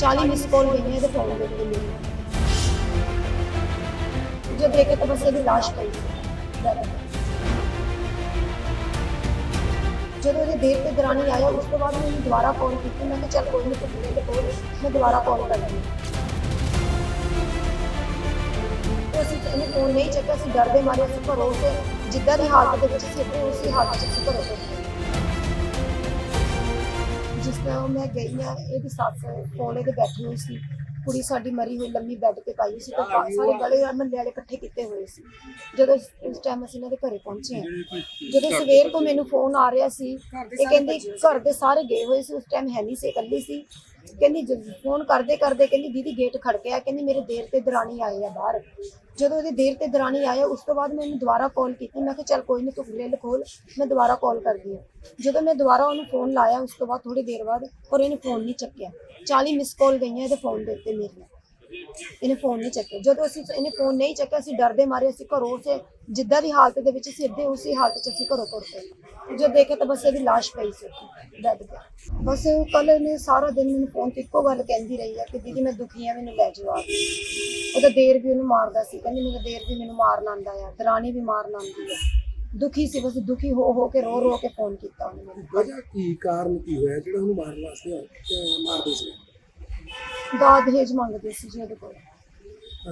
40 miss call ਗਈਆਂ ਇਹਦੇ phone ਦੇ ਉੱਤੇ ਮੇਰੀ ਜੋ ਦੇਖੇ ਤਾਂ ਬਸ ਇਹਦੀ ਲਾਸ਼ ਪਈ। ਜਦੋਂ ਇਹਦੇ ਦੇਰ ਤੇ ਦਰਾਣੀ ਆਇਆ, ਉਸ ਤੋਂ ਬਾਅਦ ਮੈਨੂੰ ਦੁਬਾਰਾ ਕਾਲ ਕੀਤੀ। ਮੈਂ ਕਿਹਾ, ਚੱਲ ਕੋਈ ਨਹੀਂ ਤੂੰ ਮੇਰੇ ਕੋਲ ਮੈਂ ਦੁਬਾਰਾ ਕਾਲ ਕਰਦੀ ਤੇ ਅਸੀਂ ਇਹਨੇ ਫੋਨ ਨਹੀਂ ਚੱਕਿਆ, ਅਸੀਂ ਡਰਦੇ ਮਾਰੇ, ਅਸੀਂ ਘਰੋਂ ਤੇ ਜਿੱਦਾਂ ਦੀ ਹਾਲਤ ਦੇ ਵਿੱਚ ਸੀ ਉਸੇ ਹਾਲਤ 'ਚ ਅਸੀਂ ਘਰੋਂ ਤੁਰ ਜਿਸ ਤਰ੍ਹਾਂ ਮੈਂ ਗਈ ਆ ਇਹਦੀ ਸੱਸ ਕੋਲੇ ਤੇ ਬੈਠੀ ਹੋਈ ਸੀ। ਕੁੜੀ ਸਾਡੀ ਮਰੀ ਹੋਈ, ਲੰਮੀ ਬੈੱਡ ਤੇ ਪਾਈ ਹੋਈ ਸੀ, ਤੇ ਬਾ- ਸਾਰੇ ਗਲੇ ਆ ਮੱਲੇ ਵਾਲੇ ਇਕੱਠੇ ਕੀਤੇ ਹੋਏ ਸੀ। ਜਦੋਂ ਇਸ- ਉਸ ਟਾਈਮ ਅਸੀਂ ਇਹਨਾਂ ਦੇ ਘਰੇ ਪਹੁੰਚੇ ਹਾਂ। ਜਦੋਂ ਸਵੇਰ ਤੋਂ ਮੈਨੂੰ ਫੋਨ ਆ ਰਿਹਾ ਸੀ ਤੇ ਕਹਿੰਦੇ ਘਰ ਦੇ ਸਾਰੇ ਗਏ ਹੋਏ ਸੀ, ਉਸ ਟਾਈਮ ਹੈ ਨਹੀਂ ਸੀ, ਇਕੱਲੀ ਸੀ। ਕਹਿੰਦੀ ਜਦ ਫੋਨ ਕਰਦੇ ਕਰਦੇ ਕਹਿੰਦੀ ਦੀਦੀ ਗੇਟ ਖੜਕਿਆ ਕਹਿੰਦੀ ਮੇਰੇ ਦੇਰ ਤੇ ਦਰਾਣੀ ਆਏ ਆ ਬਾਹਰ। ਜਦੋਂ ਇਹਦੇ ਦੇਰ ਤੇ ਦਰਾਣੀ ਆਇਆ ਉਸ ਤੋਂ ਬਾਅਦ ਮੈਂ ਇਹਨੂੰ ਦੁਬਾਰਾ ਕਾਲ ਕੀਤੀ, ਮੈਂ ਕਿਹਾ ਚੱਲ ਕੋਈ ਨਹੀਂ ਤੂੰ ਗ੍ਰਿਲ ਖੋਲ, ਮੈਂ ਦੁਬਾਰਾ ਕਾਲ ਕਰਦੀ ਹਾਂ। ਜਦੋਂ ਮੈਂ ਦੁਬਾਰਾ ਉਹਨੂੰ ਫੋਨ ਲਾਇਆ, ਉਸ ਤੋਂ ਬਾਅਦ ਥੋੜੀ ਦੇਰ ਬਾਅਦ, ਪਰ ਇਹਨੇ ਫੋਨ ਨਹੀਂ ਚੱਕਿਆ। 40 ਮਿਸ ਕਾਲ ਗਈਆਂ ਇਹਦੇ ਫੋਨ ਦੇ ਉੱਤੇ ਮੇਰੇ ਇਹਨੇ ਫੋਨ ਨਹੀਂ ਚੱਕਿਆ। ਜਦੋਂ ਅਸੀਂ ਇਹਨੇ ਫੋਨ ਨਹੀਂ ਚੱਕਿਆ, ਅਸੀਂ ਡਰਦੇ ਮਾਰੇ, ਅਸੀਂ ਘਰੋਂ ਉਸੇ ਜਿੱਦਾਂ ਦੀ ਹਾਲਤ ਦੇ ਵਿੱਚ ਸੀ ਅੱਧੇ ਉਸੇ ਹਾਲਤ 'ਚ ਅਸੀਂ ਘਰੋਂ ਤੁਰ ਪਏ। ਜਦੋਂ ਦੇਖਿਆ ਤਾਂ ਬਸ ਇਹਦੀ ਲਾਸ਼ ਪਈ ਸੀ ਡੈਡ ਤੇ। ਬਸ ਕੱਲ ਨੇ ਸਾਰਾ ਦਿਨ ਮੈਨੂੰ ਫੋਨ ਤੇ ਇੱਕੋ ਗੱਲ ਕਹਿੰਦੀ ਰਹੀ ਆ ਕਿ ਦੀਦੀ ਮੈਂ ਦੁਖੀ ਆ, ਮੈਨੂੰ ਲੈ ਜਾਓ ਆ ਉਹਦਾ ਦੇਰ ਵੀ ਉਹਨੂੰ ਮਾਰਦਾ ਸੀ, ਕਹਿੰਦੀ ਮੇਰਾ ਦੇਰ ਵੀ ਮੈਨੂੰ ਮਾਰਨ ਆਉਂਦਾ ਆ ਦਰਾਣੀ ਵੀ ਮਾਰਨ ਆਉਂਦੀ ਆ। ਦੁਖੀ ਸੀ, ਬਸ ਦੁਖੀ ਹੋ ਹੋ ਕੇ ਰੋ ਰੋ ਕੇ ਫੋਨ ਕੀਤਾ ਉਹਨੇ ਮੈਨੂੰ। ਵਜ੍ਹਾ ਕੀ ਕਾਰਨ ਕੀ ਹੋਇਆ ਜਿਹੜਾ ਉਹਨੂੰ ਮਾਰਨ ਵਾਸਤੇ ਮਾਰਦੇ ਸੀ? ਦਾਦ ਦਹੇਜ ਮੰਗਦੇ ਸੀ ਜੀ ਉਹਦੇ ਕੋਲ।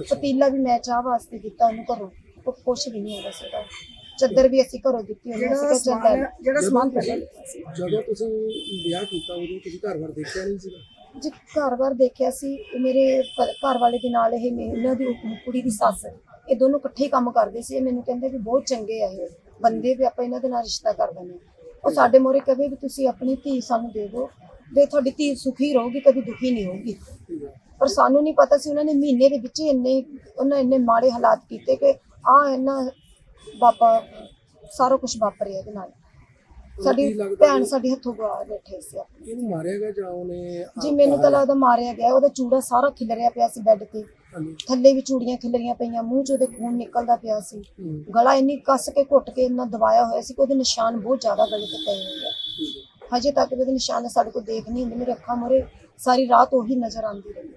ਪਤੀਲਾ ਵੀ ਮੈਂ ਚਾਹ ਵਾਸਤੇ ਦਿੱਤਾ ਉਹਨੂੰ ਘਰੋਂ ਉਹ ਕੁਛ ਵੀ ਨਹੀਂ ਹੈਗਾ ਸੀਗਾ। ਚੱਦਰ ਵੀ ਅਸੀਂ ਘਰੋਂ ਦਿੱਤੀ ਉਹਨੂੰ ਲੈ। ਜਿਹੜਾ ਸਮਾਨ ਪਹਿਲਾਂ ਲਿਆ ਸੀ। ਜਦੋਂ ਤੁਸੀਂ ਵਿਆਹ ਕੀਤਾ ਉਦੋਂ ਤੁਸੀਂ ਘਰ ਬਾਰ ਦੇਖਿਆ ਨਹੀਂ ਸੀਗਾ? ਜੀ ਘਰ-ਬਾਰ ਦੇਖਿਆ ਸੀ ਮੇਰੇ ਘਰ ਵਾਲੇ ਦੇ ਨਾਲ ਇਹ ਮੇ- ਇਹਨਾਂ ਦੀ ਕੁੜੀ ਦੀ ਸੱਸ ਇਹ ਦੋਨੋਂ ਇਕੱਠੇ ਕੰਮ ਕਰਦੇ ਸੀ। ਇਹ ਮੈਨੂੰ ਕਹਿੰਦੇ ਵੀ ਬਹੁਤ ਚੰਗੇ ਆ ਇਹ। ਬੰਦੇ ਵੀ ਆਪਾਂ ਇਹਨਾਂ ਦੇ ਨਾਲ ਰਿਸ਼ਤਾ ਕਰ ਦਿੰਦੇ। ਉਹ ਸਾਡੇ ਮੋਰੇ ਕਹੇ ਵੀ ਤੁਸੀਂ ਆਪਣੀ ਧੀ ਸਾਨੂੰ ਦੇ ਦਿਓ ਵੀ ਤੁਹਾਡੀ ਧੀ ਸੁਖੀ ਰਹੂਗੀ ਕਦੀ ਦੁਖੀ ਨਹੀਂ ਹੋਊਗੀ। ਪਰ ਸਾਨੂੰ ਨਹੀਂ ਪਤਾ ਸੀ ਉਹਨਾਂ ਨੇ ਮਹੀਨੇ ਦੇ ਵਿੱਚ ਹੀ ਇੰਨੇ ਉਹਨਾਂ ਇੰਨੇ ਮਾੜੇ ਹਾਲਾਤ ਕੀਤੇ ਕਿ ਆ ਇਹਨਾਂ ਬਾਬਾ ਸਾਰਾ ਕੁਝ ਵਾਪਰਿਆ ਇਹਦੇ ਨਾਲ। ਸਾਡੀ ਭੈਣ ਸਾਡੀ ਹੱਥੋਂ ਗਵਾ ਬੈਠੇ ਸੀ ਇਹਨੂੰ ਮਾਰਿਆ ਗਿਆ ਜਾਂ ਉਹਨੇ ਜੀ ਮੈਨੂੰ ਤਾਂ ਲੱਗਦਾ ਮਾਰਿਆ ਗਿਆ ਉਹਦਾ ਚੂੜਾ ਸਾਰਾ ਖਿਲਰਿਆ ਪਿਆ ਸੀ ਬੈੱਡ ਤੇ। ਥੱਲੇ ਵੀ ਚੂੜੀਆਂ ਖਿਲਰੀਆਂ ਪਈਆਂ ਮੂੰਹ 'ਚ ਉਹਦੇ ਖੂਨ ਨਿਕਲਦਾ ਪਿਆ ਸੀ। ਗਲਾ ਇੰਨੀ ਕੱਸ ਕੇ ਘੁੱਟ ਕੇ ਇੰਨਾ ਦਬਾਇਆ ਹੋਇਆ ਸੀ ਕਿ ਉਹਦੇ ਨਿਸ਼ਾਨ ਬਹੁਤ ਜ਼ਿਆਦਾ ਗਲੇ ਤੇ ਪਏ ਹੋਏ ਆ। ਹਜੇ ਤੱਕ ਵੀ ਉਹਦੇ ਨਿਸ਼ਾਨ ਸਾਡੇ ਕੋਲ ਦੇਖ ਨਹੀਂ ਹੁੰਦੇ ਮੇਰੇ ਅੱਖਾਂ ਮੂਹਰੇ ਸਾਰੀ ਰਾਤ ਉਹੀ ਨਜ਼ਰ ਆਉਂਦੀ ਰਹੀ।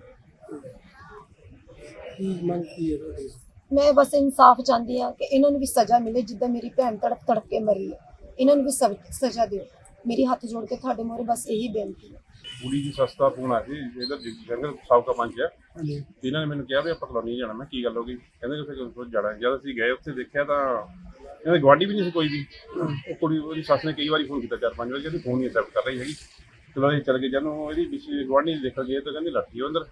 ਕੀ ਮੰਗ ਕੀ ਹੈ ਤੁਹਾਡੀ? ਮੈਂ ਬਸ ਇਨਸਾਫ ਚਾਹੁੰਦੀ ਆ ਕਿ ਇਹਨਾਂ ਨੂੰ ਵੀ ਸਜ਼ਾ ਮਿਲੇ ਜਿੱਦਾਂ ਮੇਰੀ ਭੈਣ ਤੜਪ ਤੜਪ ਕੇ ਮਰੀ ਹੈ। ਇਹਨਾਂ ਨੂੰ ਵੀ ਸਭ- ਸਜ਼ਾ ਦਿਓ। ਮੇਰੀ ਹੱਥ ਜੋੜ ਕੇ ਤੁਹਾਡੇ ਮੂਹਰੇ ਬਸ ਇਹੀ ਬੇਨਤੀ ਹੈ। ਕੁੜੀ ਦੀ ਸਸਤਾ ਫੋਨ ਆ ਸੀ ਇਹਦਾ ਜੰਗਲ ਸਾਬਕਾ ਪੰਚ ਆ। ਹਾਂਜੀ। ਇਹਨਾਂ ਨੇ ਮੈਨੂੰ ਕਿਹਾ ਵੀ ਆਪਾਂ ਕਲੋਨੀ ਜਾਣਾ। ਮੈਂ ਕੀ ਗੱਲ ਹੋ ਗਈ? ਕਹਿੰਦੇ ਕਿ ਕੋਈ ਜਾਣਾ? ਜਦ ਅਸੀਂ ਗਏ ਉੱਥੇ ਦੇਖਿਆ ਤਾਂ ਇਹਨਾਂ ਦੀ ਗਵਾਂਢੀ ਵੀ ਨਹੀਂ ਸੀ ਕੋਈ ਵੀ। ਉਹ ਕੁੜੀ ਉਹਦੀ ਸੱਸ ਨੇ ਕਈ ਵਾਰੀ ਫੋਨ ਕੀਤਾ ਚਾਰ ਪੰਜ ਵਾਰੀ ਕਹਿੰਦੀ ਫੋਨ ਨਹੀਂ ਐਕਸੈਪਟ ਕਰ ਰਹੀ ਹੈਗੀ। ਚਲੋ ਅਸੀਂ ਚੱਲ ਗਏ ਜਦੋਂ ਇਹਦੀ ਪਿਛਲੀ ਗਵਾਂਢੀ ਨੇ ਦੇਖਣ ਗਏ ਤਾਂ ਕਹਿੰਦੀ ਲੱਠੀ ਉਹ ਅੰਦਰ।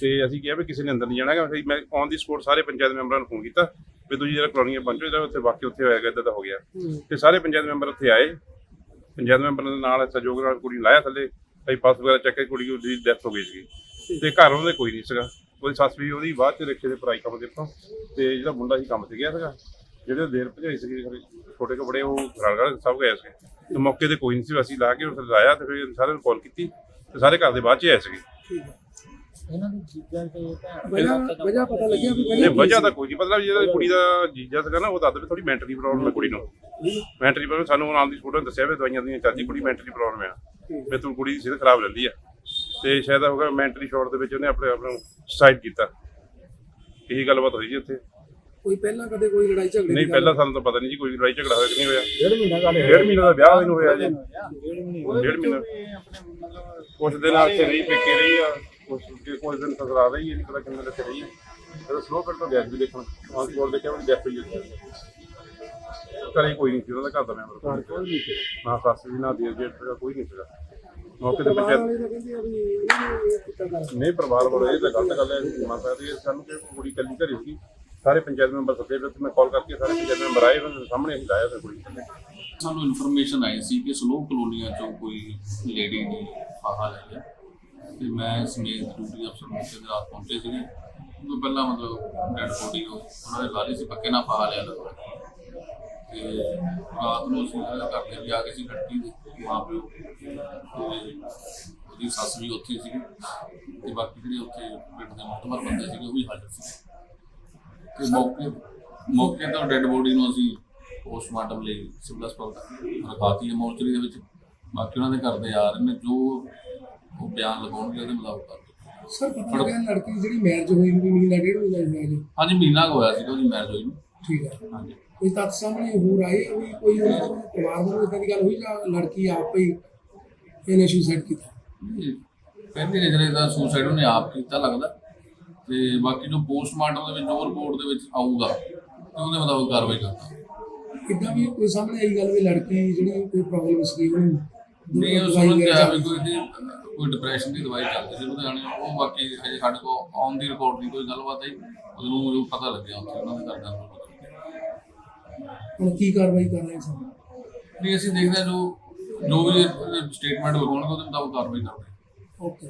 ਤੇ ਅਸੀਂ ਕਿਹਾ ਵੀ ਕਿਸੇ ਨੇ ਅੰਦਰ ਨਹੀਂ ਜਾਣਾ ਹੈਗਾ। ਫਿਰ ਮੈਂ ਔਨ ਦੀ ਸਪੋਰਟ ਸਾਰੇ ਪੰਚਾਇਤ ਮੈਂਬਰਾਂ ਨੂੰ ਫੋਨ ਕੀਤਾ ਵੀ ਤੁਸੀਂ ਜਿਹੜਾ ਕਲੋਨੀ ਪਹੁੰਚੋ ਜਿਹੜਾ ਉੱਥੇ ਵਾਕਿਆ ਉੱਥੇ ਹੋਇਆ ਗਿਆ ਇੱਦਾਂ ਦਾ ਹੋ ਗਿਆ। ਤੇ ਸਾਰੇ ਪੰਚਾਇਤ ਮੈਂਬਰ ਉੱਥੇ ਆਏ। ਪੰਚਾਇਤ ਮੈਂਬਰਾਂ ਦੇ ਨਾਲ ਸਹਿਯੋਗ ਨਾਲ ਕੁੜੀ ਨੂੰ ਲਾਇਆ ਥੱਲੇ। ਭਾਈ ਪਾਸ ਵਗੈਰਾ ਚੱਕ ਕੇ ਕੁੜੀ ਦੀ ਡੈਥ ਹੋ ਗਈ ਸੀ ਤੇ ਘਰ ਉਹਦੇ ਕੋਈ ਨਹੀਂ ਸੀਗਾ। ਉਹਦੀ ਸੱਸ ਵੀ ਉਹਦੀ ਬਾਅਦ ਚ ਰਿਕਸ਼ੇ ਦੇ ਪਰਾਈ ਕੰਮ ਦੇ ਤੋਂ ਤੇ ਜਿਹੜਾ ਮੁੰਡਾ ਸੀ ਕੰਮ ਤੇ ਗਿਆ ਸੀਗਾ। ਜਿਹੜੇ ਦੇਰ ਭਜਾਈ ਸੀਗੀ ਖਰੇ ਛੋਟੇ ਕੱਪੜੇ ਉਹ ਰਲ ਸਭ ਗਏ ਸੀ। ਤੇ ਮੌਕੇ ਤੇ ਕੋਈ ਨਹੀਂ ਸੀ ਅਸੀਂ ਲਾ ਕੇ ਉੱਥੇ ਲਾਇਆ ਤੇ ਫਿਰ ਸਾਰਿਆਂ ਨੂੰ ਕਾਲ ਕੀਤੀ ਤੇ ਸਾਰੇ ਘਰ ਦੇ ਬਾਅਦ ਚ ਆਏ ਸੀਗੇ। ਇਹਨਾਂ ਦੀ ਚੀਜ਼ਾਂ ਤੇ ਭੈਣ ਵਜ੍ਹਾ ਪਤਾ ਲੱਗਿਆ ਵੀ ਪਹਿਲਾਂ ਕੀ ਵਜ੍ਹਾ ਸੀ? ਤਾਂ ਕੋਈ ਨਹੀਂ ਪਤਾ ਜਿਹੜਾ ਕੁੜੀ ਦਾ ਜੀਜਾ ਸੀਗਾ ਨਾ ਉਹ ਦੱਸਦੇ ਵੀ ਥੋੜੀ ਮੈਂਟਲੀ ਪ੍ਰੋਬਲਮ ਹੈ ਕੁੜੀ ਨੂੰ। ਮੈਂਟਲੀ ਪ੍ਰੋਬਲਮ ਸਾਨੂੰ ਨਾਲ ਦੀ ਫੋਟੋ ਦੱਸਿਆ ਵੀ ਦਵਾਈਆਂ ਦੀਆਂ ਚਾਚੀ ਕੁੜੀ ਮੈਂਟਲੀ ਪ੍ਰੋਬਲਮ ਆ। ਵੀ ਤੂੰ ਕੁੜੀ ਦੀ ਸਿਹਤ ਖਰਾਬ ਰਹਿੰਦੀ ਆ। ਤੇ ਸ਼ਾਇਦ ਹੋਗਾ ਮੈਂਟਲੀ ਸ਼ਾਰਟ ਦੇ ਵਿੱਚ ਉਹਨੇ ਆਪਣੇ ਆਪ ਨੂੰ ਸੁਸਾਈਡ ਕੀਤਾ। ਇਹੀ ਗੱਲਬਾਤ ਹੋਈ ਜੀ ਉੱਥੇ। ਕੋਈ ਪਹਿਲਾਂ ਕਦੇ ਕੋਈ ਲੜਾਈ ਝਗੜੇ ਨਹੀਂ ਦੀ ਪਹਿਲਾਂ ਸਾਨੂੰ ਤਾਂ ਪਤਾ ਨਹੀਂ ਜੀ ਕੋਈ ਲੜਾਈ ਝਗੜਾ ਹੋਇਆ ਕਿ ਨਹੀਂ ਹੋਇਆ? ਡੇਢ ਮਹੀਨਾ ਗੱਲ ਡੇਢ ਮਹੀਨਾ ਦਾ ਵਿਆਹ ਇਹਨੂੰ ਹੋਇਆ ਜੀ? ਡੇਢ ਮਹੀਨਾ। ਕੁਛ ਦਿਨ ਇੱਥੇ ਰਹੀ ਪੇਕੇ ਰਹੀ ਆ ਕੁਛ ਕੁਛ ਦਿਨ ਸਸਰਾ ਰਹੀ ਨਹੀਂ ਪਤਾ ਕਿੰਨੇ ਦਿਨ ਰਹੀ। ਆ ਜਦੋਂ ਸਲੋ ਕਰ ਤੋਂ ਗੈਸ ਵੀ ਦੇਖਣ ਆਨ ਕੋਲ ਦੇਖਿਆ ਵੀ ਡੈਥ ਹੋਈ ਹੋਈ ਘਰੇ ਕੋਈ ਨਹੀਂ ਸੀ ਉਹਨਾਂ ਦਾ ਘਰ ਦਾ ਮੈਂਬਰ ਕੋਈ ਨਹੀਂ ਸੀ। ਨਾ ਸੱਸ ਵੀ ਨਾ ਦੇਰ ਜੇਠ ਸੀਗਾ ਕੋਈ ਨਹੀਂ ਸੀਗਾ। ਮੌਕੇ ਤੇ ਪਰਿਵਾਰ ਪੰਚਾਇਤ ਆ ਕਰ ਨਹੀਂ ਪਰਿਵਾਰ ਵਾਲੇ ਇਹ ਤਾਂ ਗਲਤ ਗੱਲ ਹੈ ਸਕਦੇ ਹਾਂ। ਸਾਨੂੰ ਕਿ ਕੁੜੀ ਕੱਲੀ ਘਰੇ ਸੀ। ਸਾਰੇ ਪੰਚਾਇਤ ਮੈਂਬਰ ਸੱਦੇ ਫਿਰ ਮੈਂ ਕਾਲ ਕਰਕੇ ਸਾਰੇ ਪੰਚਾਇਤ ਮੈਂਬਰ ਆਏ ਉਹਨਾਂ ਦੇ ਸਾਹਮਣੇ ਅਸੀਂ ਲਾਇਆ ਤੇ ਕੁੜੀ। ਕੱਲੇ ਸਾਨੂੰ ਇਨਫੋਰਮੇਸ਼ਨ ਆਈ ਸੀ ਕਿ ਸਲੋ ਕਲੋਨੀਆਂ ਚੋਂ ਕੋਈ ਲੇਡੀ ਨੇ ਫਾਹਾ ਲਈ ਹੈ ਤੇ ਮੈਂ ਸਮੇਤ ਡਿਊਟੀ ਅਫਸਰ ਮੌਕੇ ਤੇ ਰਾਤ ਪਹੁੰਚੇ ਸੀਗੇ। ਉਹ ਪਹਿਲਾਂ ਮਤਲਬ ਡੈਡ ਬੋਡੀ ਉਹਨਾਂ ਦੇ ਲਾਲੀ ਸੀ, ਪੱਕੇ ਨਾਲ ਫਾਹਾ ਲਿਆ ਲੱਗਾ ਤੇ ਰਾਤ ਨੂੰ ਅਸੀਂ ਇਹ ਕਰਦੇ ਵੀ ਆ ਗਏ ਸੀ, ਗੱਡੀ ਦੇ ਮਾਂ ਪਿਓ। ਤੇ ਉਹਦੀ ਸੱਸ ਵੀ ਉੱਥੇ ਸੀਗੀ। ਤੇ ਬਾਕੀ ਜਿਹੜੇ ਉੱਥੇ ਪਿੰਡ ਦੇ ਮੁਤਬਰ ਬੰਦੇ ਸੀਗੇ, ਉਹ ਵੀ ਹਾਜ਼ਰ ਸੀ ਤੇ ਮੌਕੇ ਮੌਕੇ ਤੋਂ ਡੈੱਡ ਬੋਡੀ ਨੂੰ ਅਸੀਂ ਪੋਸਟਮਾਰਟਮ ਲਈ ਸਿਵਲ ਹਸਪਤਾਲ ਰਖਾਤੀ ਹੈ। ਮੋਰਚਰੀ ਦੇ ਵਿੱਚ ਬਾਕੀ ਉਹਨਾਂ ਦੇ ਘਰ ਦੇ ਆ ਰਹੇ ਨੇ ਜੋ ਉਹ ਬਿਆਨ ਲਗਾਉਣਗੇ ਉਹਦੇ ਮੁਤਾਬਕ ਕਰ ਸਰ ਪਤਾ ਲੱਗਿਆ ਲੜਕੀ ਦੀ ਜਿਹੜੀ ਮੈਰਿਜ ਹੋਈ ਨੂੰ ਵੀ ਮਹੀਨਾ ਡੇਢ ਮਹੀਨਾ ਹੋਇਆ ਜੀ। ਹਾਂਜੀ ਮਹੀਨਾ ਕੁ ਹੋਇਆ ਸੀ ਉਹਦੀ ਮੈਰਿਜ ਹੋਈ ਨੂੰ। ਠੀਕ ਹੈ। ਹਾਂਜੀ। ਕੋਈ ਤੱਥ ਸਾਹਮਣੇ ਹੋਰ ਆਏ ਵੀ ਕੋਈ ਉਹਨਾਂ ਦਾ ਪਰਿਵਾਰ ਵੱਲੋਂ ਇਦਾਂ ਦੀ ਗੱਲ ਹੋਈ ਜਾਂ ਲੜਕੀ ਆਪ ਹੀ ਇਹਨੇ ਸੁਸਾਈਡ ਕੀਤਾ? ਪਹਿਲੀ ਨਜ਼ਰੇ ਦਾ ਸੁਸਾਈਡ ਉਹਨੇ ਆਪ ਕੀਤਾ ਲੱਗਦਾ। ਤੇ ਬਾਕੀ ਜੋ ਪੋਸਟਮਾਰਟਮ ਦੇ ਵਿੱਚ ਜੋ ਰਿਪੋਰਟ ਦੇ ਵਿੱਚ ਆਊਗਾ ਤੇ ਉਹਦੇ ਮੁਤਾਬਕ ਕਾਰਵਾਈ ਕਰਦਾ ਇਦਾਂ ਵੀ ਕੋਈ ਸਾਹਮਣੇ ਆਈ ਗੱਲ ਵੀ ਲੜਕੀ ਜਿਹੜੀ ਕੋਈ ਪ੍ਰੋਬਲਮ ਸੀ ਉਹਨੂੰ ਨਹੀਂ ਉਹ ਵਗੈਰਾ ਆਇਆ ਵੀ ਕੋਈ ਦੀ ਕੋਈ ਡਿਪਰੈਸ਼ਨ ਦੀ ਦਵਾਈ ਚੱਲਦੀ ਸੀ ਲੁਧਿਆਣੇ ਉਹ ਬਾਕੀ ਹਜੇ ਸਾਡੇ ਕੋਲ ਆਨ ਦੀ ਰਿਕਾਰਡ ਨਹੀਂ ਕੋਈ ਗੱਲਬਾਤ ਆਈ। ਉਹਨੂੰ ਜੋ ਪਤਾ ਲੱਗਿਆ ਉੱਥੇ ਉਹਨਾਂ ਦੇ ਕਰਦਾ ਹੁਣ ਕੀ ਕਾਰਵਾਈ ਕਰ ਰਹੇ ਸਰ ਨਹੀਂ ਅਸੀਂ ਦੇਖਦੇ ਹਾਂ ਜੋ ਜੋ ਵੀ ਸਟੇਟਮੈਂਟ ਹੋਣਗੇ ਉਹਦੇ ਮੁਤਾਬਕ ਕਾਰਵਾਈ ਕਰਦੇ ਓਕੇ